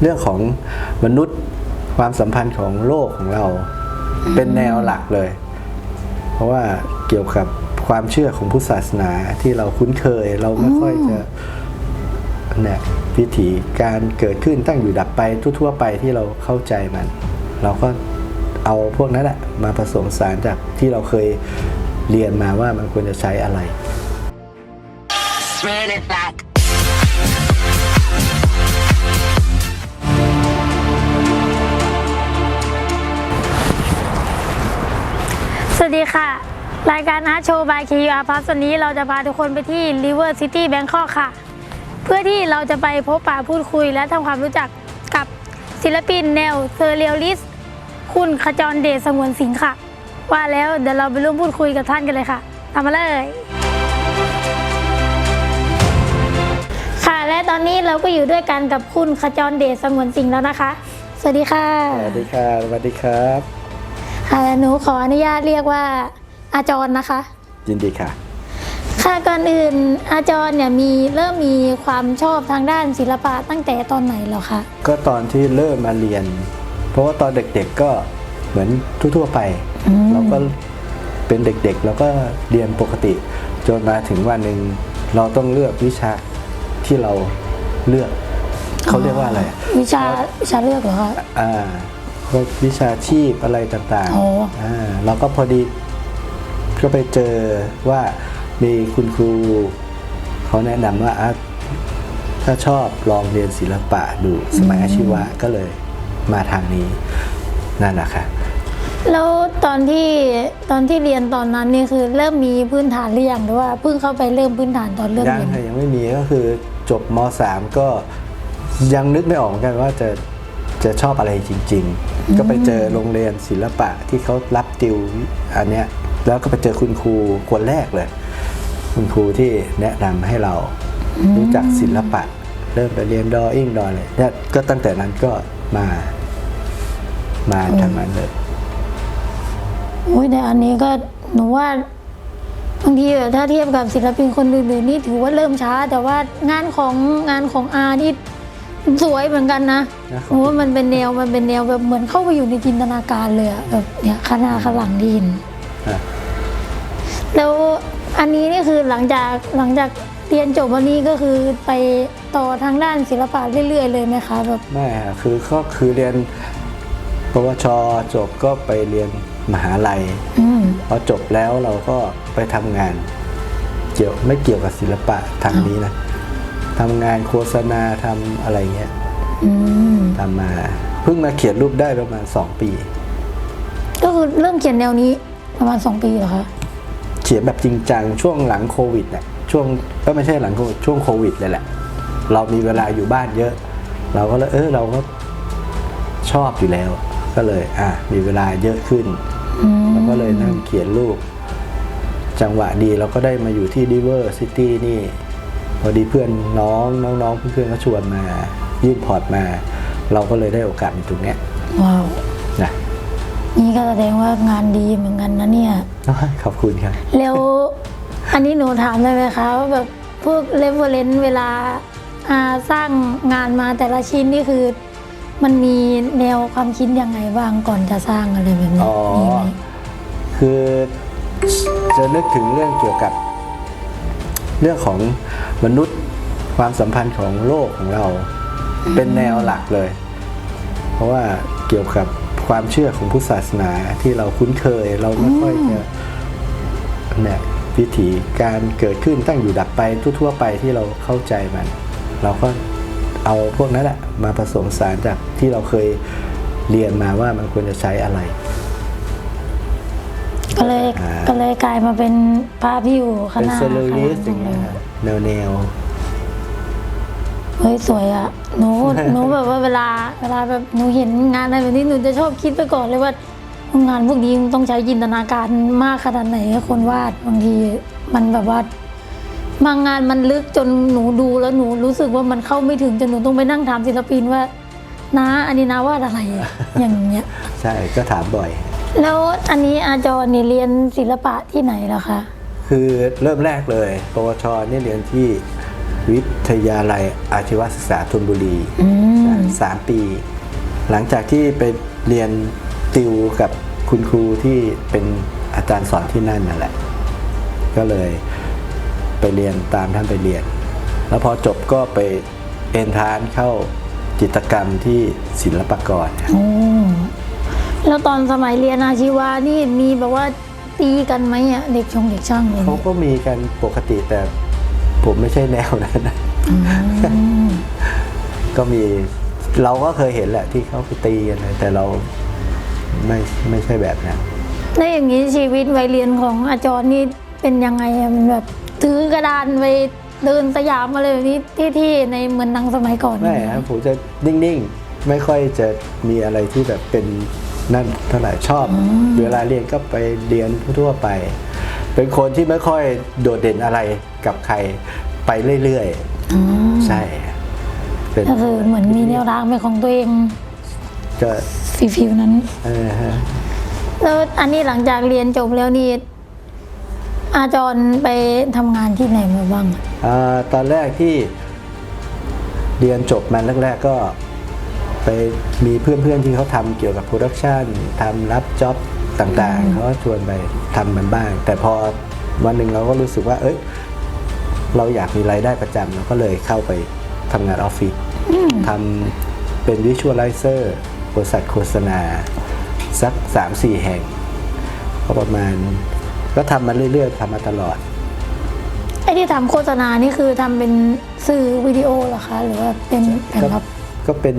เรื่องของมนุษย์ความสัมพันธ์ของโลกของเราเป็นแนวหลักเลย เพราะว่าเกี่ยวกับความเชื่อของพุทธศาสนาที่เราคุ้นเคยเราไม่ค่อยจะเนี่ยวิถีการเกิดขึ้นตั้งอยู่ดับไปทั่วๆไปที่เราเข้าใจมัน เราก็เอาพวกนั้นแหละมาผสมสารจากที่เราเคยเรียนมาว่ามันควรจะใช้อะไร Run it back. สวัสดีค่ะ รายการอาร์ตโชว์บายคีอาร์พัสวันนี้เราจะพาทุกคนไปที่ River City Bangkok ค่ะ เพื่อที่เราจะไปพบปะพูดคุยและทำความรู้จักกับศิลปินแนวเซอร์เรียลลิสคุณขจรเดชสงวนสิงห์ค่ะ ว่าแล้วเดี๋ยวเราไปร่วมพูดคุยกับท่านกันเลยค่ะตามมาเลย และตอนนี้เราก็อยู่ด้วยกันกับคุณขจรเดชสงวนสิงห์แล้วนะคะ สวัสดีค่ะสวัสดีค่ะสวัสดีครับค่ะหนูขออนุญาตเรียกว่าอาจรนะคะ ยินดีค่ะ ค่ะก่อนอื่นอาจรเนี่ยมีเริ่มมีความชอบทางด้านศิลปะตั้งแต่ตอนไหนเหรอคะก็ตอนที่เริ่มมาเรียน เพราะว่าตอนเด็กๆก็เหมือนทั่วๆไป เราก็เป็นเด็กๆเราก็เรียนปกติ จนมาถึงวันหนึ่งเราต้องเลือกวิชา ที่เราเลือกเขาเรียกว่าอะไรอะวิชาวิชาเลือกเหรอคะอ่าพวกวิชาชีพอะไรต่างโอ้ๆอ่าเราก็พอดีก็ไปเจอว่ามีคุณครูเขาแนะนำว่าอะถ้าชอบลองเรียนศิลปะดูสมัยอาชีวะก็เลยมาทางนี้นั่นแหละค่ะแล้วตอนที่ตอนที่เรียนตอนนั้นนี่คือเริ่มมีพื้นฐานหรือยังหรือว่าเพิ่งเข้าไปเริ่มพื้นฐานตอนเริ่มยังเรียนค่ะยังไม่มีก็คือ จบม .3 ก็ยังนึกไม่ออกเหมือนกันว่าจะจะชอบอะไรจริง ๆ ก็ไปเจอโรงเรียนศิลปะที่เขารับติวอันเนี้ยแล้วก็ไปเจอคุณครูคนแรกเลย คุณครูที่แนะนำให้เรารู้จักศิลปะ เริ่มไปเรียนดออิ่งดอเลยเนี่ยก็ตั้งแต่นั้นก็มามาทางนั้นเลยอุ้ยแต่อันนี้ก็หนูว่า บางทีแบบถ้าเทียบกับศิลปินคนอื่นๆนี่ถือว่าเริ่มช้า แต่ว่างานของงานของอานี่สวยเหมือนกันนะนะหนูว่ามันเป็นแนวมันเป็นแนวแบบเหมือนเข้าไปอยู่ในจินตนาการเลยอะแบบเนี่ยคณะขางหลังดินอะแล้วอันนี้นี่คือหลังจากหลังจากเรียนจบวันนี้ก็คือไปต่อทางด้านศิลปะเรื่อย ๆ เลยไหมคะแบบไม่ค่ะคือก็คือเรียนปวชจบก็ไปเรียนมหาลัยอืม พอจบแล้วเราก็ไปทำงานเกี่ยวไม่เกี่ยวกับศิลปะทางนี้นะทำงานโฆษณาทำอะไรเงี้ยอืมทำมาเพิ่งมาเขียนรูปได้ประมาณ2ปี ก็คือเริ่มเขียนแนวนี้ประมาณ2ปีเหรอคะเขียนแบบจริงจังช่วงหลังโควิดเนี่ยช่วงก็ไม่ใช่หลังโควิดช่วงโควิดเลยแหละ เรามีเวลาอยู่บ้านเยอะ เราก็เลยเออเราก็ชอบอยู่แล้ว ก็เลยอะมีเวลาเยอะขึ้น อืมเราก็เลยนั่งเขียนรูป จังหวะดีเราก็ได้มาอยู่ที่ River City นี่พอดีเพื่อนน้องน้องๆเพื่อนๆก็ชวนมา ยื่นพอร์ตมา เราก็เลยได้โอกาสในตรงเนี้ยว้าวนะนี่ก็แสดงว่างานดีเหมือนกันนะเนี่ยขอบคุณครับ แล้วอันนี้หนูถามได้ไหมคะว่าแบบพวกเลเวอเรนเวลาอ่าสร้างงานมาแต่ละชิ้นนี่คือ มันมีแนวความคิดยังไงบ้างก่อนจะสร้างอะไรแบบนี้อ๋อ มีไหมคือจะนึกถึงเรื่องเกี่ยวกับ เรื่องของมนุษย์ความสัมพันธ์ของโลกของเรา เป็นแนวหลักเลย เพราะว่าเกี่ยวกับความเชื่อของพุทธศาสนาที่เราคุ้นเคย เราไม่ค่อยจะเนี่ยวิถีการเกิดขึ้นตั้งอยู่ดับไปทั่วๆไปที่เราเข้าใจมัน เราก็ เอาพวกนั้นแหละมาผสมสารจากที่เราเคยเรียนมาว่ามันควรจะใช้อะไร ก็เลยอ่า ก็เลยกลายมาเป็นภาพที่อยู่ข้างเป็นหน้าเซอร์ข้างหลิลัสงอย่างเลเงี้ยยแนวแนวเฮ้ยสวยอะหนูหนูแบบว่าเวลาเวลาแบบหนูเห็นงานอะไรแบบนี้หนูจะชอบคิดไปก่อนเลยว่างานพวกนี้มันต้องใช้จินตนาการมากขนาดไหนคนวาดบางทีมันแบบว่า บางงานมันลึกจนหนูดูแล้วหนูรู้สึกว่ามันเข้าไม่ถึงจนหนูต้องไปนั่งถามศิลปินว่าน้าอันนี้น้าวาดอะไรอะอย่างเงี้ย ใช่ก็ถามบ่อย แล้วอันนี้อาจารย์นี่เรียนศิลปะที่ไหนเหรอคะคือเริ่มแรกเลย ปวชนี่เรียนที่วิทยาลัยอาชีวศึกษาธนบุรีอืมสามปี หลังจากที่ไปเรียนติวกับคุณครูที่เป็นอาจารย์สอนที่นั่นนั่นแหละ ก็เลย ไปเรียนตามท่านไปเรียน แล้วพอจบก็ไปเอนทรานซ์เข้าจิตรกรรมที่ศิลปากรโอ้แล้วตอนสมัยเรียนอาชีวะนี่มีแบบว่าตีกันไหมอะเด็กชงเด็กช่างอะไรเขาเนี่ยก็มีกันปกติแต่ผมไม่ใช่แนวนั้นนะอืมก็มีเราก็เคยเห็นแหละที่เขาไปตีกันนะแต่เราไม่ไม่ใช่แบบนั้นแล้วอย่างนี้ชีวิตวัยเรียนของอาจารย์นี่เป็นยังไงอะมันแบบ ถือกระดานไปเดินสยามอะไรแบบนี้ที่ที่ในเหมือนหนังสมัยก่อนไม่หครับผมจะนิ่งๆ ไม่ค่อยจะมีอะไรที่แบบเป็นนั่นเท่าไหร่ชอบ เวลาเรียนก็ไปเรียนทั่วๆไป เป็นคนที่ไม่ค่อยโดดเด่นอะไรกับใครไปเรื่อยอืมๆใช่เป็นก็คือเหมือนมีแนวทางเป็นของตัวเองก็ฟิวๆนั้นเออฮะแล้วอันนี้หลังจากเรียนจบแล้วนี่ อาจารย์ไปทำงานที่ไหนมาบ้างอะอ่าตอนแรกที่เรียนจบมาแรกๆก็ไปมีเพื่อนๆที่เขาทำเกี่ยวกับโปรดักชันทำรับจ็อบต่างๆ เขาก็ชวนไปทำมันบ้าง แต่พอวันหนึ่งเราก็รู้สึกว่า เอ้ย เราอยากมีรายได้ประจำเราก็เลยเข้าไปทำงานออฟฟิศทำเป็นวิชวลไลเซอร์บริษัทโฆษณา สัก 3-4 แห่ง ก็ประมาณ ก็ทำมาเรื่อยๆทำมาตลอด ไอ้ที่ทำโฆษณานี่คือทำเป็นสื่อวิดีโอเหรอคะ หรือว่าเป็นแผ่นก็พับก็เป็น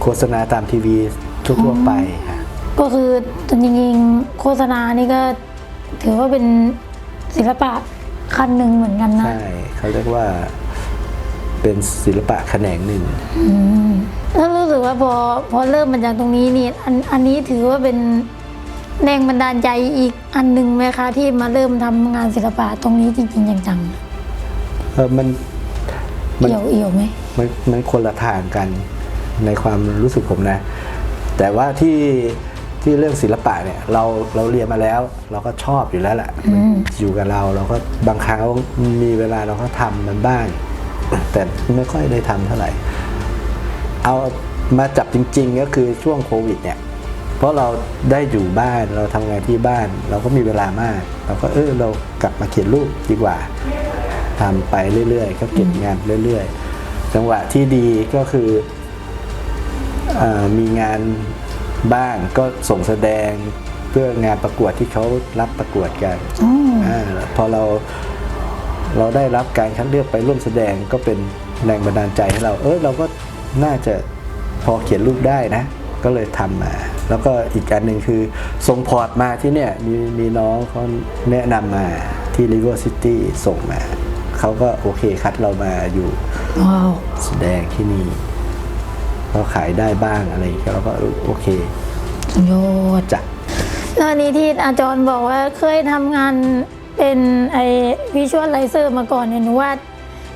โฆษณาตามทีวีทั่วๆไปค่ะก็คือจริงๆโฆษณานี่ก็ถือว่าเป็นศิลปะขั้นหนึ่งเหมือนกันนะ ใช่เขาเรียกว่าเป็นศิลปะแขนงหนึ่งอืมแล้วรู้สึกว่าพอพอเริ่มมาจากตรงนี้นี่อันอันนี้ถือว่าเป็น แรงบันดาลใจอีกอันหนึ่งไหมคะที่มาเริ่มทำงานศิลปะตรงนี้จริงๆจังเออมันๆมันเอี่ยวเอี่ยวไหมมันมันคนละทางกันในความรู้สึกผมนะ แต่ว่าที่ที่เรื่องศิลปะเนี่ยเราเราเรียนมาแล้ว เราก็ชอบอยู่แล้วแหละมันอยู่กับเราเราก็บางครั้งมีเวลาเราก็ทำมันบ้าง แต่ไม่ค่อยได้ทำเท่าไหร่ เอามาจับจริง ๆ ก็คือช่วงโควิดเนี่ย เพราะเราได้อยู่บ้านเราทำงานที่บ้าน เราก็มีเวลามาก เราก็เออเรากลับมาเขียนรูปดีกว่าทำไปเรื่อยๆก็เก็บงานเรื่อยๆ จังหวะที่ดีก็คืออามีงานบ้างก็ส่งแสดงเพื่องานประกวดที่เขารับประกวดกันอ๋ออาพอเราเราได้รับการคัดเลือกไปร่วมแสดงก็เป็นแรงบันดาลใจให้เรา เออเราก็น่าจะพอเขียนรูปได้นะ ก็เลยทำมา แล้วก็อีกการหนึ่งคือส่งพอร์ตมาที่เนี่ยมีมีน้องเขาแนะนำมาที่ River City ส่งมา เขาก็โอเคคัดเรามาอยู่ว้าวแสดงที่นี่เราขายได้บ้างอะไรอย่างเงี้ยเราก็เออโอเคสุดยอดจ้ะแล้วอันนี้ที่อาจารย์บอกว่าเคยทำงานเป็นไอ้วิชวลไลเซอร์มาก่อนเนี่ยหนูว่า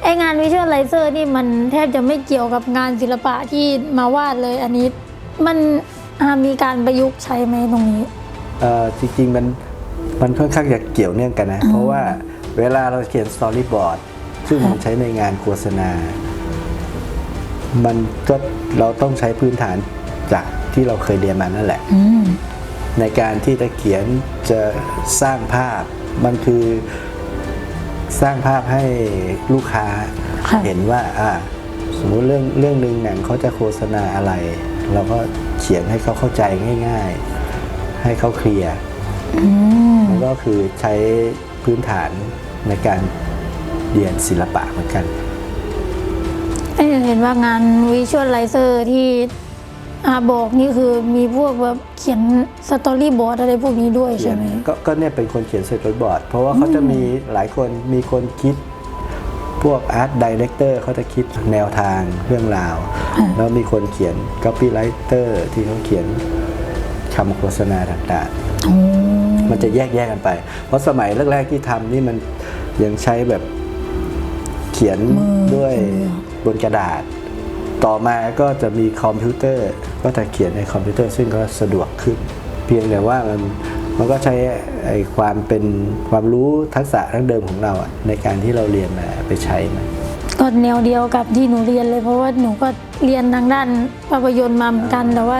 ไอ้งานวิชวลไลเซอร์นี่มันแทบจะไม่เกี่ยวกับงานศิลปะที่มาวาดเลยอันนี้ มันอ่ามีการประยุกต์ใช้ไหมตรงนี้ เอ่อจริงๆ มันมันค่อนข้างจะเกี่ยวเนื่องกันนะ เพราะว่าเวลาเราเขียนสตอรี่บอร์ดซึ่งมันใช้ในงานโฆษณา มันก็เราต้องใช้พื้นฐานจากที่เราเคยเรียนมานั่นแหละ อืม ในการที่จะเขียนจะสร้างภาพ มันคือสร้างภาพให้ลูกค้าค่ะ เห็นว่าอ่า สมมุติเรื่องเรื่องหนึ่งหนังเขาจะโฆษณาอะไร เราก็เขียนให้เขาเข้าใจง่าย ๆ ให้เขาเคลียร์อืมมันก็คือใช้พื้นฐานในการเรียนศิลปะเหมือนกันไอ้เห็นว่างานวิชวลไลเซอร์ที่อาบอกนี่คือมีพวกแบบเขียนสตอรี่บอร์ดอะไรพวกนี้ด้วยใช่ไหมก็ก็เนี่ยเป็นคนเขียนเซตบอร์ดเพราะว่าเขาจะมีหลายคนมีคนคิด พวกอาร์ตดีเลกเตอร์เขาจะคิดแนวทางเรื่องราว แล้วมีคนเขียนก๊อปปี้ไรเตอร์ที่เขาเขียนคำโฆษณาต่างโอ้ๆมันจะแยกแยกกันไป เพราะสมัยแรกๆที่ทำนี่มันยังใช้แบบเขียนด้วยบนกระดาษ ต่อมาก็จะมีคอมพิวเตอร์ ก็จะเขียนในคอมพิวเตอร์ซึ่งก็สะดวกขึ้น เพียงแต่ว่ามัน มันก็ใช้ไอ้ความเป็นความรู้ทักษะทั้งเดิมของเราอะในการที่เราเรียนมาไปใช้มันก็แนวเดียวกับที่หนูเรียนเลย เพราะว่าหนูก็เรียนทางด้านภาพยนตร์มาเหมือนกันแต่ว่า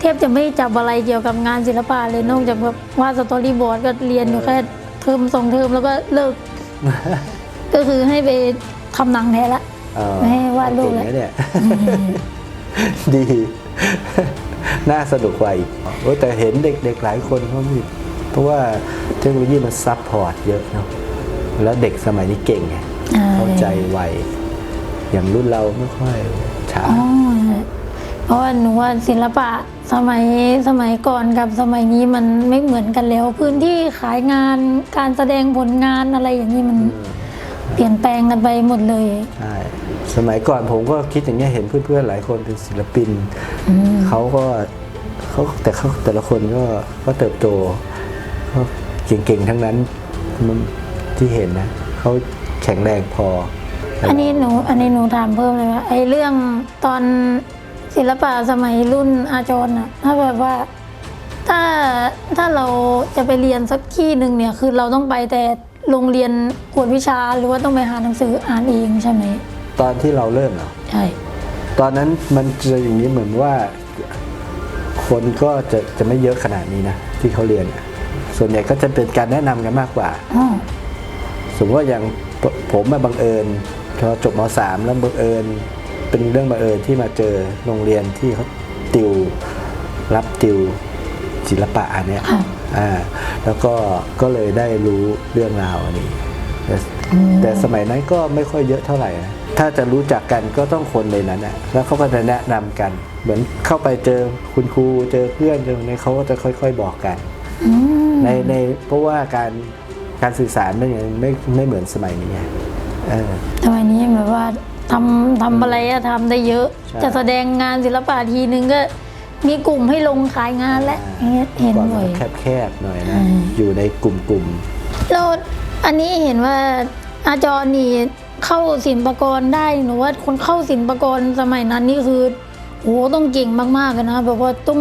เทพจะไม่จับอะไรเกี่ยวกับงานศิลปะเลยนอกจากแบบวาดสตอรี่บอร์ดก็เรียนอยู่แค่เทอมสองเทอมแล้วก็เลิก ก็คือให้ไปทำหนังแทนละเออไม่ให้วาดรูปเก่งเลยนะเนี่ยดี น่าสนุกกว่าอีกโอ้ยแต่เห็นเด็กๆหลายคนเขามีเพราะว่าเทคโนโลยีมันซับพอร์ตเยอะเนาะแล้วเด็กสมัยนี้เก่งไงใช่เข้าใจไวอย่างรุ่นเราไม่ค่อยช้าอ๋อเพราะว่าหนูว่าศิลปะสมัยสมัยก่อนกับสมัยนี้มันไม่เหมือนกันแล้ว พื้นที่ขายงานการแสดงผลงานอะไรอย่างนี้มันเปลี่ยนแปลงกันไปหมดเลยใช่ สมัยก่อนผมก็คิดอย่างเงี้ยเห็นเพื่อนๆหลายคนเป็นศิลปินเขาก็เขาแต่เขาแต่ละคนก็ก็เติบโตก็เก่งๆทั้งนั้นมันที่เห็นนะเขาแข็งแรงพอ อันนี้หนูอันนี้หนูถามเพิ่มเลยว่าไอ้เรื่องตอนศิลปะสมัยรุ่นอาจรย์อะถ้าแบบว่าถ้าถ้าเราจะไปเรียนสักที่หนึ่งเนี่ยคือเราต้องไปแต่โรงเรียนกวดวิชาหรือว่าต้องไปหาหนังสืออ่านเองใช่ไหม ตอนที่เราเริ่มเหรอใช่ ตอนนั้นมันจะอย่างนี้เหมือนว่า คนก็จะจะไม่เยอะขนาดนี้นะที่เขาเรียนอะส่วนใหญ่ก็จะเป็นการแนะนำกันมากกว่าอ๋อสมมติว่าอย่างผผมมาบังเอิญพอจบมสามแล้วบังเอิญเป็นเรื่องบังเอิญที่มาเจอโรงเรียนที่เขาติวรับติวศิลปะอันเนี้ยค่ะ อ่าแล้วก็ก็เลยได้รู้เรื่องราวอันนี้แต่แต่สมัยนั้นก็ไม่ค่อยเยอะเท่าไหร่นะ ถ้าจะรู้จักกันก็ต้องคนในนั้นนะแล้วเขาก็จะแนะนำกัน เหมือนเข้าไปเจอคุณครูเจอเพื่อนเจอในเขาก็จะค่อย ๆ บอกกันอืมในในเพราะว่าการการสื่อสารมันยังไม่ไม่เหมือนสมัยนี้ไงเออสมัยนี้แบบว่าทำทำอะไรอะทำได้เยอะใช่จะแสดงงานศิลปะทีนึงก็มีกลุ่มให้ลงขายงานและอย่างเงี้ยเห็นก่อนบ่มัอยนแคบๆหน่อยนะอืมอยู่ในกลุ่มกลุ่มแล้วอันนี้เห็นว่าอาจารย์นี่ เข้าศิลปากรได้หนูว่าคนเข้าศิลปากรสมัยนั้นนี่คือโอ้ต้องเก่งมากๆเลยนะแบบว่าต้อง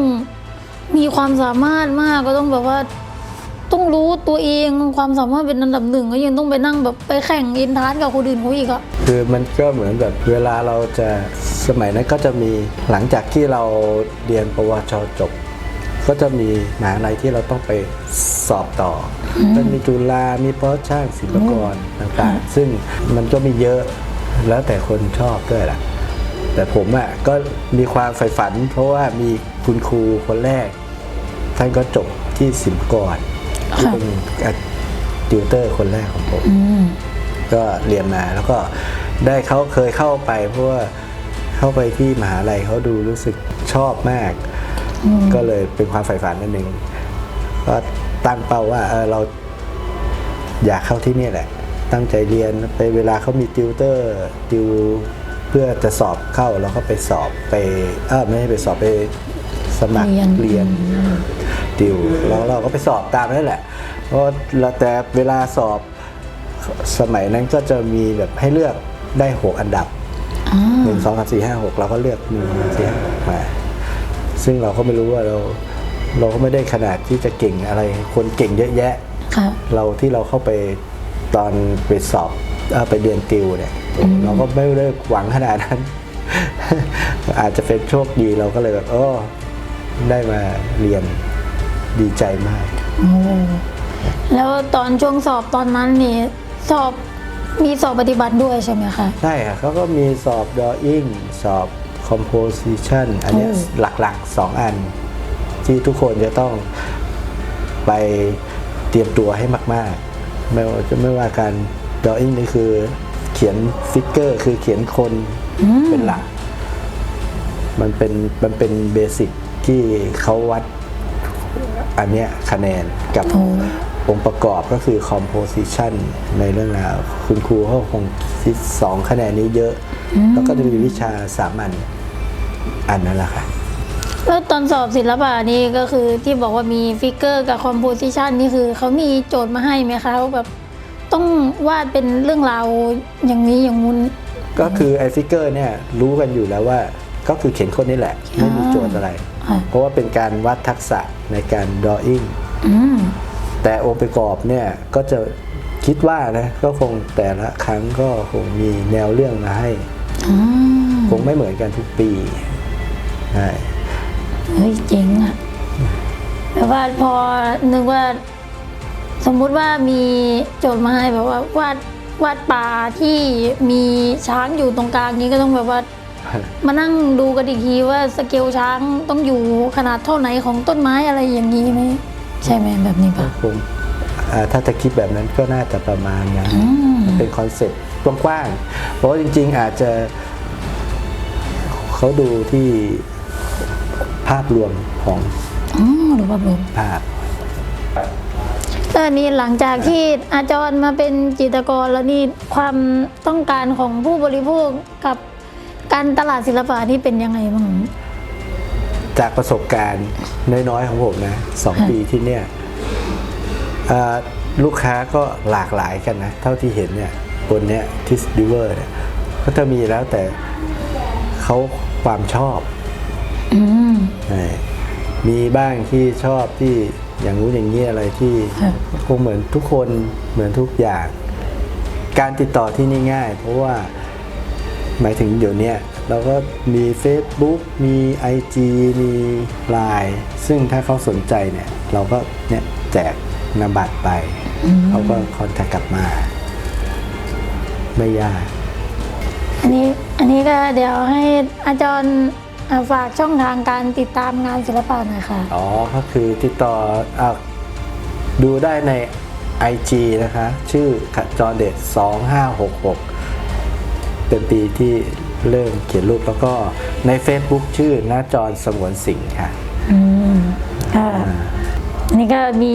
มีความสามารถมากก็ต้องแบบว่า ต้องรู้ตัวเองความสามารถเป็นอันดับหนึ่งก็ยังต้องไปนั่งแบบไปแข่งอินทานกับคนอื่นเขาอีกอะคือมันก็เหมือนแบบเวลาเราจะสมัยนั้นก็จะมีหลังจากที่เราเรียนปวชจบ ก็จะมีมหาลัยที่เราต้องไป สอบต่ออมันมีจุฬามีเพาะช่างศิลปากรต่างๆ ซึ่งมันก็มีเยอะแล้วแต่คนชอบด้วยแหละแต่ผมอะก็มีความใฝ่ฝัน เพราะว่ามีคุณครูคนแรก ท่านก็จบที่ศิลปากรที่เป็นติวเตอร์คนแรกของผมอืมก็เรียนมาแล้วก็ได้เขาเคยเข้าไป เพราะว่าเข้าไปที่มหาลัยเขาดูรู้สึกชอบมาก ก็เลยเป็นความใฝ่ฝันนั่นเองก็ ตั้งเป้าว่าเออเราอยากเข้าที่นี่แหละ ตั้งใจเรียนไปเวลาเขามีติวเตอร์ติวเพื่อจะสอบเข้าเราก็ไปสอบไปเออไม่ใช่ไปสอบไปสมัครเรียน เรียนติวแล้วเราก็ไปสอบตามนั่นแหละเพราะเราแต่เวลาสอบสมัยนั้นก็จะมีแบบให้เลือกได้หกอันดับอ่าหนึ่งสองสามสี่ห้าหกเราก็เลือกหนึ่งสองสามสี่ห้าหกมาซึ่งเราก็ไม่รู้ว่าเรา เราก็ไม่ได้ขนาดที่จะเก่งอะไร คนเก่งเยอะแยะ ค่ะ เราที่เราเข้าไปตอนไปสอบเอ่อไปเรียนติวเนี่ย เราก็ไม่ได้หวังขนาดนั้น อาจจะเป็นโชคดีเราก็เลยแบบโอ้ได้มาเรียนดีใจมากโอ้แล้วตอนช่วงสอบตอนนั้นนี่สอบมีสอบปฏิบัติด้วยใช่ไหมคะ ใช่ค่ะเขาก็มีสอบ drawing สอบ composition อันเนี้ยโอ้หลักๆสองอัน ที่ทุกคนจะต้องไปเตรียมตัวให้มาก ๆ ไม่ว่าจะไม่ว่าการ drawing นี่คือเขียนฟิกเกอร์ คือเขียนคนเป็นหลัก มันเป็นมันเป็นเบสิกที่เขาวัดอันเนี้ยคะแนนกับโอ้องค์ประกอบก็คือ composition ในเรื่องราวคุณครูเขาคงคิดสองคะแนนนี้เยอะ แล้วก็จะมีวิชาสามัญอันนั้นแหละค่ะ แล้วตอนสอบศิลปะนี่ก็คือที่บอกว่ามีฟิกเกอร์กับคอมโพสิชันนี่คือเขามีโจทย์มาให้ไหมคะว่าแบบต้องวาดเป็นเรื่องราวอย่างนี้อย่างงู้นก็คือไอ้ฟิกเกอร์เนี่ยรู้กันอยู่แล้วว่าก็คือเขียนคนนี่แหละ ไม่มีโจทย์อะไรค่ะเพราะว่าเป็นการวัดทักษะในการ drawing อืมแต่องค์ประกอบเนี่ยก็จะคิดว่านะก็คงแต่ละครั้งก็คงมีแนวเรื่องมาให้อ่าคงไม่เหมือนกันทุกปีใช่ เฮ้ยเจ๋งอะแบบว่าพอนึกว่า สมมุติว่ามีโจทย์มาให้แบบว่าวาดวาดป่าที่มีช้างอยู่ตรงกลางนี้ก็ต้องแบบว่า มานั่งดูกันอีกทีว่าสเกลช้างต้องอยู่ขนาดเท่าไหนของต้นไม้อะไรอย่างนี้ไหมใช่ไหมแบบนี้ปะคงอ่าถ้าจะคิดแบบนั้นก็น่าจะประมาณนั้นอืมเป็นคอนเซ็ปต์กว้างๆเพราะว่าจริง ๆ อาจจะเขาดูที่ ภาพรวมของอ๋อหรือว่าลมภาพแล้วอันนี้หลังจากที่อาจารย์มาเป็นจิตรกรแล้วนี่ความต้องการของผู้บริโภคกับการตลาดศิลปะนี่เป็นยังไงบ้างจากประสบการณ์น้อยๆของผมนะสองค่ะปีที่เนี่ยอ่าลูกค้าก็หลากหลายกันนะ เท่าที่เห็นเนี่ยบนเนี้ยทิสดิเวอร์เนี่ยก็จะมีแล้วแต่เขาความชอบอืม ใช่มีบ้างที่ชอบที่อย่างนู้นอย่างนี้อะไรที่ค่ะคงเหมือนทุกคนเหมือนทุกอย่าง การติดต่อที่นี่ง่าย เพราะว่าหมายถึงเดี๋ยวเนี้ยเราก็มี Facebook มี IG มี Line ซึ่งถ้าเขาสนใจเนี่ย เราก็เนี่ยแจกนามบัตรไป เขาก็คอนแทคกลับมา ไม่ยาก อันนี้อันนี้ก็เดี๋ยวให้อาจารย์อ่า ฝากช่องทางการติดตามงานศิลปะหน่อยค่ะ อ๋อ ก็คือติดต่ออะดูได้ใน IG นะคะ ชื่อขจรเดช2566 เป็นปีที่เริ่มเขียนรูปแล้วก็ใน Facebook ชื่อนาจรสงวนสิงห์ค่ะ อืมค่ะอันนี้ก็มี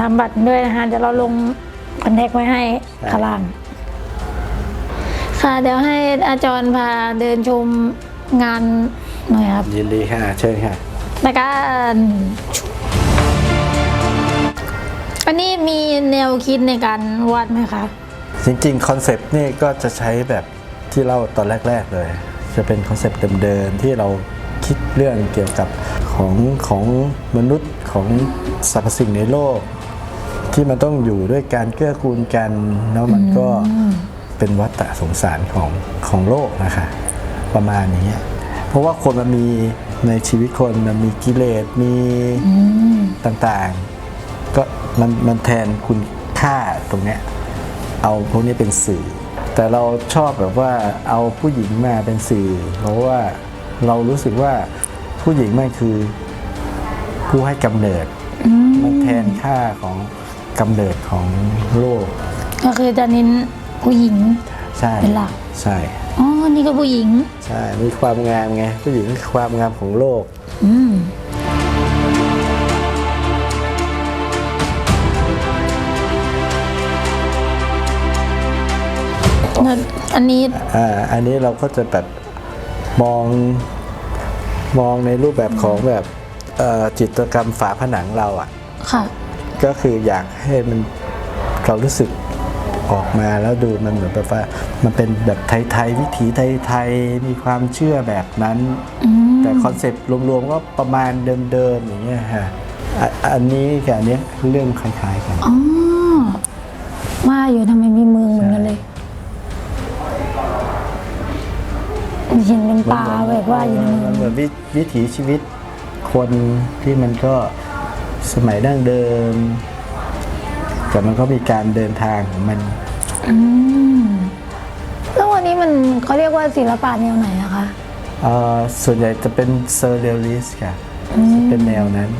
นามบัตรด้วยนะคะ เดี๋ยวเราลงคอนแทคไว้ให้ข้างล่าง ค่ะ เดี๋ยวให้อาจารย์พาเดินชมงาน หน่อยครับ ยินดีค่ะ เชิญค่ะแล้วก็อันนี้มีแนวคิดในการวาดไหมคะ จริงๆ คอนเซปต์นี่ก็จะใช้แบบที่เล่าตอนแรก ๆ เลย จะเป็นคอนเซปต์เดิมๆที่เราคิดเรื่องเกี่ยวกับของของมนุษย์ของสรรพสิ่งในโลก ที่มันต้องอยู่ด้วยการเกื้อกูลกันแล้วมันก็เป็นวัฏสงสารของของโลกนะคะ ประมาณนี้ เพราะว่าคนมันมีในชีวิตคนมันมีกิเลสมีต่างๆ ก็มันมันแทนคุณค่าตรงเนี้ยเอาพวกนี้เป็นสื่อ แต่เราชอบแบบว่าเอาผู้หญิงมาเป็นสื่อ เพราะว่าเรารู้สึกว่าผู้หญิงมันคือผู้ให้กำเนิดมันแทนค่าของกำเนิดของโลก ก็คือจะเน้นผู้หญิงใช่เป็นหลักใช่ อ๋อ นี่ก็ผู้หญิง ใช่ มีความงามไง ผู้หญิงคือความงามของโลก อืม แล้วอันนี้ อ่า อันนี้เราก็จะแบบมองมองในรูปแบบของแบบเอ่อจิตรกรรมฝาผนังเราอะ่ะ ค่ะ ก็คืออยากให้มันเรารู้สึก ออกมาแล้วดูมันเหมือนแบบว่ามันเป็นแบบไทยๆวิถีไทยๆมีความเชื่อแบบนั้นอืมแต่คอนเซปต์รวมๆก็ประมาณเดิมๆอย่างเงี้ยฮะอะอันนี้กับอันเนี้ยเรื่องคล้ายๆกันอ๋อว่าอยู่ทำไมมีเมืองเหมือนกันเลยเห็นเป็นป่าแบบว่าอยู่ในเมืมัองนเหมือนวิวิถีชีวิตคนที่มันก็สมัยดั้งเดิม แต่มันก็มีการเดินทางของมัน อืมแล้ววันนี้มันเขาเรียกว่าศิลปะแนวไหนอะคะ เอ่อส่วนใหญ่จะเป็นเซอร์เรียลิสค่ะจะเป็นแนวนั้น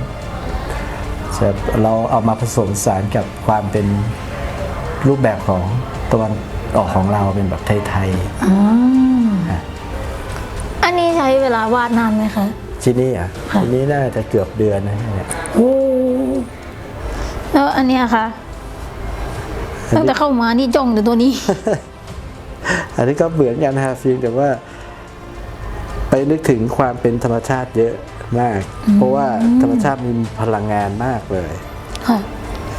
จะเราเอามาผสมผสานกับความเป็นรูปแบบของตะวันออกของเราเป็นแบบไทยอ๋อฮะอันนี้ใช้เวลาวาดนานไหมคะๆที่นี่อะค่ะ ที่นี่น่าจะเกือบเดือนนะเนี่ยโอ้แล้วอันเนี้ยคะ ตั้งแต่เข้ามานี่จ้องแต่ตัวนี้ อันนี้ก็เหมือนกันนะฮะเพียงแต่ว่า ไปนึกถึงความเป็นธรรมชาติเยอะมาก เพราะว่าธรรมชาติมีพลังงานมากเลยค่ะ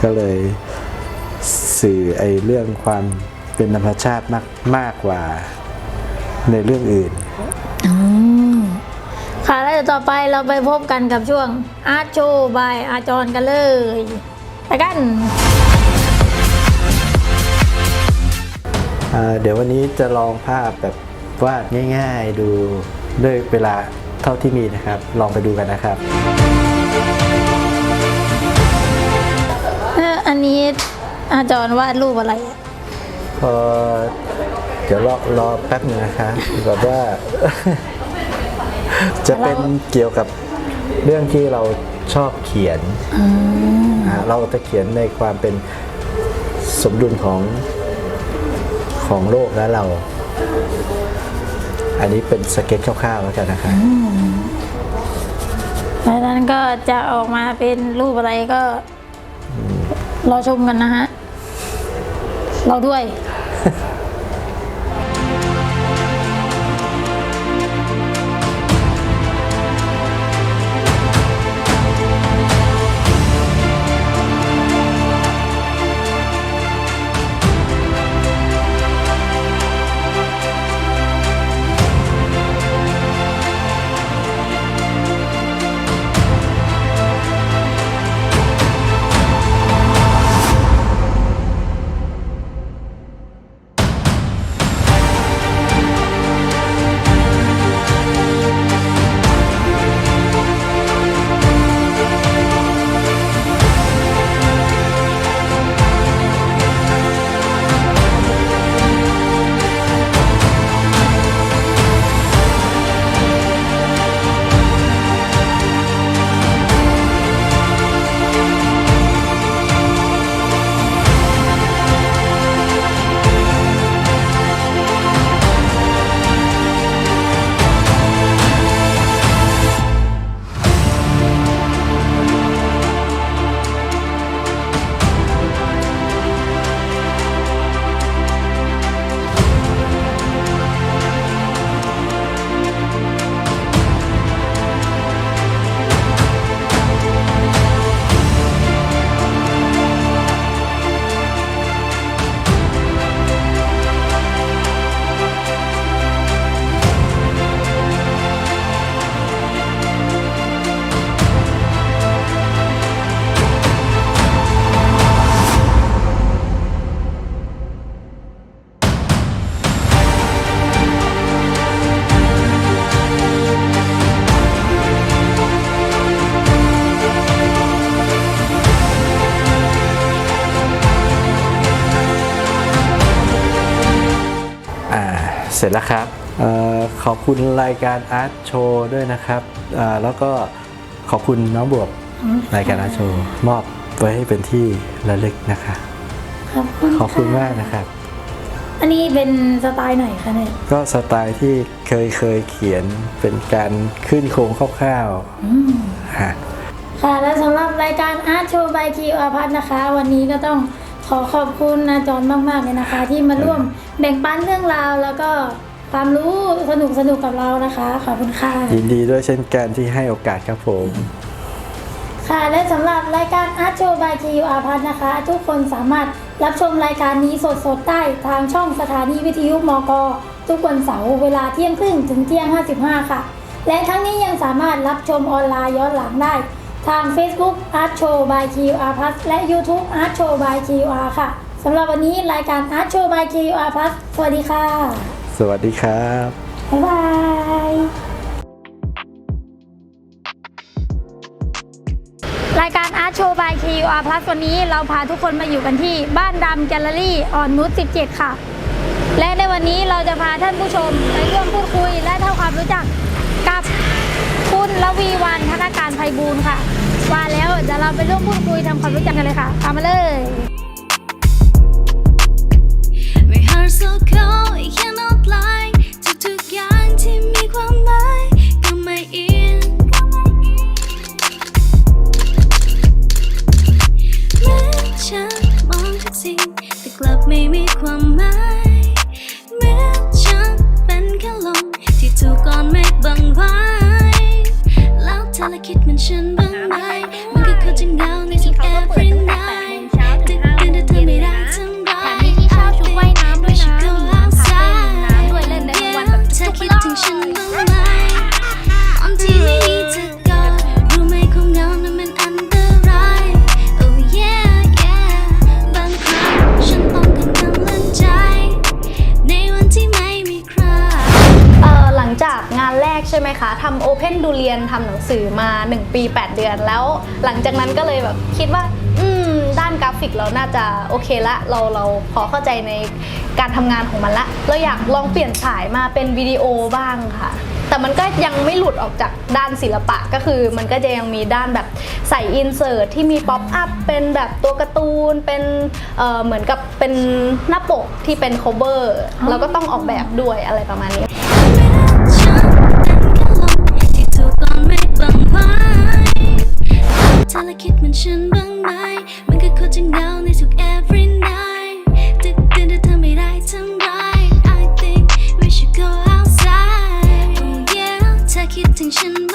ก็เลยสื่อไอ้เรื่องความเป็นธรรมชาติมากมากกว่าในเรื่องอื่นอืมค่ะแล้วเดี๋ยวต่อไปเราไปพบกันกับช่วงอาร์ตโชว์บายอาจรกันเลย ไปกัน เดี๋ยววันนี้จะลองภาพแบบวาดง่ายๆดูด้วยเวลาเท่าที่มีนะครับ ลองไปดูกันนะครับเอออันนี้อาจารย์วาดรูปอะไรอะพอเดี๋ยวรอรอแป๊บหนึงนะคะแบบว่า จะเป็นเกี่ยวกับเรื่องที่เราชอบเขียนอ่าเราจะเขียนในความเป็นสมดุลของ ของโลกและเรา อันนี้เป็นสเก็ตคร่าวๆแล้วกันนะคะแล้วนั้นก็จะออกมาเป็นรูปอะไรก็ รอชมกันนะฮะ เราด้วย เสร็จแล้วครับเออขอบคุณรายการอาร์ตโชว์ด้วยนะครับอ่าแล้วก็ขอบคุณน้องบวบรายการอาร์ตโชว์มอบไว้ให้เป็นที่ระลึกนะคะขอบคุณขอบคุณะมากนะครับ อันนี้เป็นสไตล์ไหนคะเนี่ย ก็สไตล์ที่เคยเคยเขียนเป็นการขึ้นโครงคร่าวๆฮะค่ะและสำหรับรายการ Art Show by Q อาพัฒนะคะ วันนี้ก็ต้อง ขอขอบคุณอาจารย์มากๆเลยนะคะ ที่มาร่วมแบ่งปันเรื่องราวแล้วก็ความรู้สนุกสนุกๆกับเรานะคะ ขอบคุณค่ะ ยินดีด้วยเช่นกันที่ให้โอกาสครับผม ค่ะและสำหรับรายการ Art Show by Q อาพัฒนะคะ ทุกคนสามารถรับชมรายการนี้สดๆได้ทางช่องสถานีวิทยุมก ทุกวันเสาร์เวลาเที่ยงครึ่งถึงเที่ยง 55 ค่ะ และทั้งนี้ยังสามารถรับชมออนไลน์ย้อนหลังได้ ทาง Facebook Art Show by QR Plus และ YouTube Art Show by QR ค่ะสำหรับวันนี้รายการ Art Show by QR Plus สวัสดีค่ะ สวัสดีครับ บ๊ายบายรายการ Art Show by QR Plus วันนี้เราพาทุกคนมาอยู่กันที่บ้านดำแกลเลอรี่อ่อนนุช17 ค่ะ และในวันนี้เราจะพาท่านผู้ชมไปร่วมพูดคุยและทำความรู้จักกับ ระวีวันธนาการไพบูลค่ะว่าแล้วเดี๋ยวเราไปร่วมพูดคุยทำความรู้จักกันเลยค่ะตามมาเลย Rehearsal call I cannot lie ปี 8 เดือนแล้ว หลังจากนั้นก็เลยแบบคิดว่า อืม ด้านกราฟิกเราน่าจะโอเคละ เราเราพอเข้าใจในการทำงานของมันละเราอยากลองเปลี่ยนสายมาเป็นวิดีโอบ้างค่ะ แต่มันก็ยังไม่หลุดออกจากด้านศิลปะก็คือ มันก็จะยังมีด้านแบบใส่อินเสิร์ตที่มีป๊อปอัพเป็นแบบตัวการ์ตูนเป็นเอ่อเหมือนกับเป็นหน้าปกที่เป็น cover แล้วก็ต้องออกแบบด้วยอะไรประมาณนี้ฉัน อและคิดเหมือนฉันบ้างไหม มันก็ควรจะเหงาในทุก every night ตื่นเต้นแต่เธอไม่ได้ทำไร I think we should go outside oh yeah เธอคิดถึงฉัน